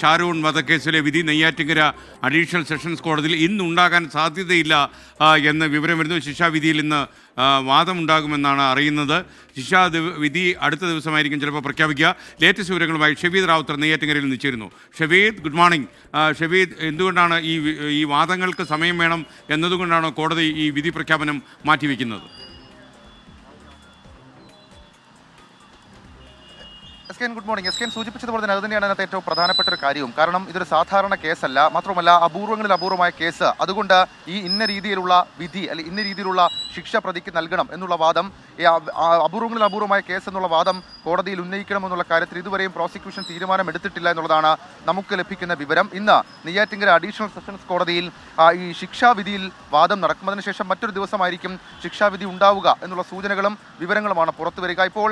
ഷാരൂൺ വധക്കേസിലെ വിധി Neyyattinkara additional sessions കോടതിയിൽ ഇന്നുണ്ടാകാൻ സാധ്യതയില്ല എന്ന് വിവരം വരുന്നു. ശിക്ഷാവിധിയിൽ ഇന്ന് വാദമുണ്ടാകുമെന്നാണ് അറിയുന്നത്. ശിക്ഷാ വിധി അടുത്ത ദിവസമായിരിക്കും ചിലപ്പോൾ പ്രഖ്യാപിക്കുക. ലേറ്റസ്റ്റ് വിവരങ്ങളുമായി ഷെവീദ് റാവുത്തർ നെയ്യാറ്റിങ്കരയിൽ നിന്ന് ചേരുന്നു. Shaveed good morning. ഷബീദ് എന്തുകൊണ്ടാണ് ഈ ഈ വാദങ്ങൾക്ക് സമയം വേണം എന്നതുകൊണ്ടാണ് കോടതി ഈ വിധി പ്രഖ്യാപനം മാറ്റിവെക്കുന്നത്? S K good morning. S K സൂചിപ്പിച്ചതുപോലെ തന്നെ അത് തന്നെയാണ് അതിനകത്ത് ഏറ്റവും പ്രധാനപ്പെട്ട ഒരു കാര്യവും. കാരണം ഇതൊരു സാധാരണ കേസല്ല. മാത്രമല്ല അപൂർവങ്ങളിൽ അപൂർവമായ കേസ്. അതുകൊണ്ട് ഈ ഇന്ന രീതിയിലുള്ള വിധി അല്ലെങ്കിൽ ഇന്ന രീതിയിലുള്ള ശിക്ഷ പ്രതിക്ക് നൽകണം എന്നുള്ള വാദം അപൂർവങ്ങളിൽ അപൂർവമായ കേസ് എന്നുള്ള വാദം കോടതിയിൽ ഉന്നയിക്കണമെന്നുള്ള കാര്യത്തിൽ ഇതുവരെയും പ്രോസിക്യൂഷൻ തീരുമാനം എടുത്തിട്ടില്ല എന്നുള്ളതാണ് നമുക്ക് ലഭിക്കുന്ന വിവരം. ഇന്ന് നെയ്യാറ്റിങ്കര അഡീഷണൽ സെഷൻസ് കോടതിയിൽ ഈ ശിക്ഷാവിധിയിൽ വാദം നടക്കും ശേഷം മറ്റൊരു ദിവസമായിരിക്കും ശിക്ഷാവിധി ഉണ്ടാവുക എന്നുള്ള സൂചനകളും വിവരങ്ങളുമാണ് പുറത്തു വരിക. ഇപ്പോൾ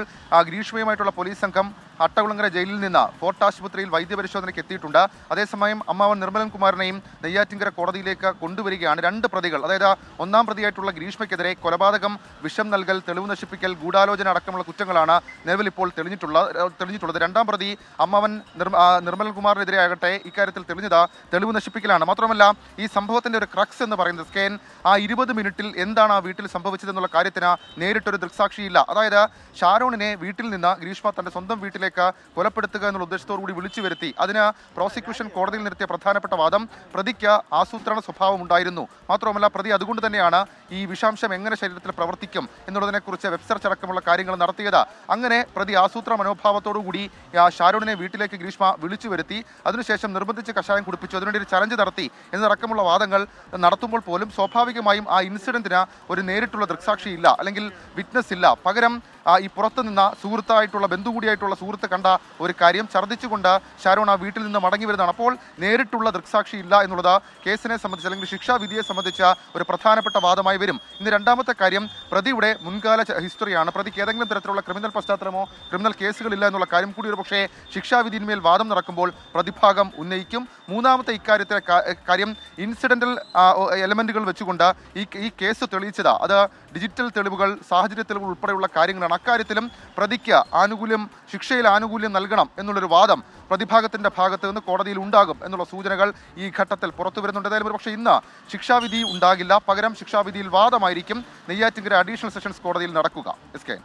ഗ്രീഷ്മയുമായിട്ടുള്ള പോലീസ് സംഘം അട്ടകുളങ്ങര ജയിലിൽ നിന്ന് ഫോർട്ട് ആശുപത്രിയിൽ വൈദ്യപരിശോധനയ്ക്ക് എത്തിയിട്ടുണ്ട്. അതേസമയം അമ്മാവൻ നിർമ്മലൻ കുമാറിനെയും നെയ്യാറ്റിങ്കര കോടതിയിലേക്ക് കൊണ്ടുവരികയാണ് രണ്ട് പ്രതികൾ. അതായത് ഒന്നാം പ്രതിയായിട്ടുള്ള ഗ്രീഷ്മയ്ക്കെതിരെ കൊലപാതകം വിഷം നൽകൽ തെളിവ് നശിപ്പിക്കൽ ഗൂഢാലോചന അടക്കമുള്ള കുറ്റങ്ങളാണ് നിലവിൽ ഇപ്പോൾ തെളിഞ്ഞിട്ടുള്ള തെളിഞ്ഞിട്ടുള്ളത്. രണ്ടാം പ്രതി അമ്മവൻ നിർമ്മ- ആ, നിർമ്മലൻ കുമാറിനെതിരെ ആകട്ടെ ഇക്കാര്യത്തിൽ തെളിഞ്ഞത് തെളിവ് നശിപ്പിക്കലാണ്. മാത്രമല്ല ഈ സംഭവത്തിന്റെ ഒരു ക്രക്സ് എന്ന് പറയുന്നത് സ്കേൻ ആ ഇരുപത് മിനിറ്റിൽ എന്താണ് ആ വീട്ടിൽ സംഭവിച്ചതെന്നുള്ള കാര്യത്തിന് നേരിട്ടൊരു ദൃക്സാക്ഷിയില്ല. അതായത് ഷാരോണിനെ വീട്ടിൽ നിന്ന് ഗ്രീഷ്മ തന്റെ സ്വന്തം വീട്ടിലേക്ക് കൊലപ്പെടുത്തുക എന്നുള്ള ഉദ്ദേശത്തോടു കൂടി വിളിച്ചു വരുത്തി. അതിന് പ്രോസിക്യൂഷൻ കോടതിയിൽ നിർത്തിയ പ്രധാനപ്പെട്ട വാദം പ്രതിക്ക് ആസൂത്രണ സ്വഭാവം ഉണ്ടായിരുന്നു. മാത്രമല്ല പ്രതി അതുകൊണ്ട് തന്നെയാണ് ഈ വിഷാംശം എങ്ങനെ ശരീരത്തിൽ പ്രവർത്തിക്കും എന്നുള്ളതിനെക്കുറിച്ച് വെബ് സെർച്ച് അടക്കമുള്ള കാര്യങ്ങൾ നടത്തിയത്. അങ്ങനെ പ്രതി ആസൂത്ര മനോഭാവത്തോടുകൂടി ഷാരൂണിനെ വീട്ടിലേക്ക് ഗ്രീഷ്മ വിളിച്ചു വരുത്തി അതിനുശേഷം നിർബന്ധിച്ച് കഷായം കുടിപ്പിച്ചു. അതിനുവേണ്ടി ഒരു ചലഞ്ച് നടത്തി. എന്നതടക്കമുള്ള വാദങ്ങൾ നടത്തുമ്പോൾ പോലും സ്വാഭാവികമായും ആ ഇൻസിഡന്റിന് ഒരു നേരിട്ടുള്ള ദൃക്സാക്ഷി ഇല്ല അല്ലെങ്കിൽ വിറ്റ്നസ് ഇല്ല. പകരം ഈ പുറത്തു നിന്ന സുഹൃത്തായിട്ടുള്ള ബന്ധു കൂടിയായിട്ടുള്ള സുഹൃത്ത് കണ്ട ഒരു കാര്യം ഛർദ്ദിച്ചുകൊണ്ട് ഷാരോൺ ആ വീട്ടിൽ നിന്ന് മടങ്ങി വരുന്നതാണ്. അപ്പോൾ നേരിട്ടുള്ള ദൃക്സാക്ഷി ഇല്ല എന്നുള്ളത് കേസിനെ സംബന്ധിച്ച് അല്ലെങ്കിൽ ശിക്ഷാവിധിയെ സംബന്ധിച്ച ഒരു പ്രധാനപ്പെട്ട വാദമായി വരും. ഇന്ന് രണ്ടാമത്തെ കാര്യം പ്രതിയുടെ മുൻകാല ഹിസ്റ്ററിയാണ്. പ്രതിക്ക് ഏതെങ്കിലും തരത്തിലുള്ള ക്രിമിനൽ പശ്ചാത്തലമോ ക്രിമിനൽ കേസുകളില്ല എന്നുള്ള കാര്യം കൂടി ഒരു പക്ഷേ ശിക്ഷാവിധിന്മേൽ വാദം നടക്കുമ്പോൾ പ്രതിഭാഗം ഉന്നയിക്കും. മൂന്നാമത്തെ ഇക്കാര്യത്തിലെ കാ- കാര്യം ഇൻസിഡന്റൽ എലമെന്റുകൾ വെച്ചുകൊണ്ട് ഈ ഈ കേസ് തെളിയിച്ചതാണ് അത് ഡിജിറ്റൽ തെളിവുകൾ സാഹചര്യ തെളിവുകൾ ഉൾപ്പെടെയുള്ള കാര്യങ്ങളാണ്. അക്കാര്യത്തിലും പ്രതിക്ക് ആനുകൂല്യം ശിക്ഷയിൽ ആനുകൂല്യം നൽകണം എന്നുള്ളൊരു വാദം പ്രതിഭാഗത്തിന്റെ ഭാഗത്ത് നിന്ന് കോടതിയിൽ ഉണ്ടാകും എന്നുള്ള സൂചനകൾ ഈ ഘട്ടത്തിൽ പുറത്തു വരുന്നുണ്ട്. ഏതായാലും പക്ഷേ ഇന്ന് ശിക്ഷാവിധി ഉണ്ടാകില്ല. പകരം ശിക്ഷാവിധിയിൽ വാദമായിരിക്കും. നെയ്യാറ്റിങ്കര അഡീഷണൽ സെഷൻസ് കോടതിയിൽ നടക്കുക. S K.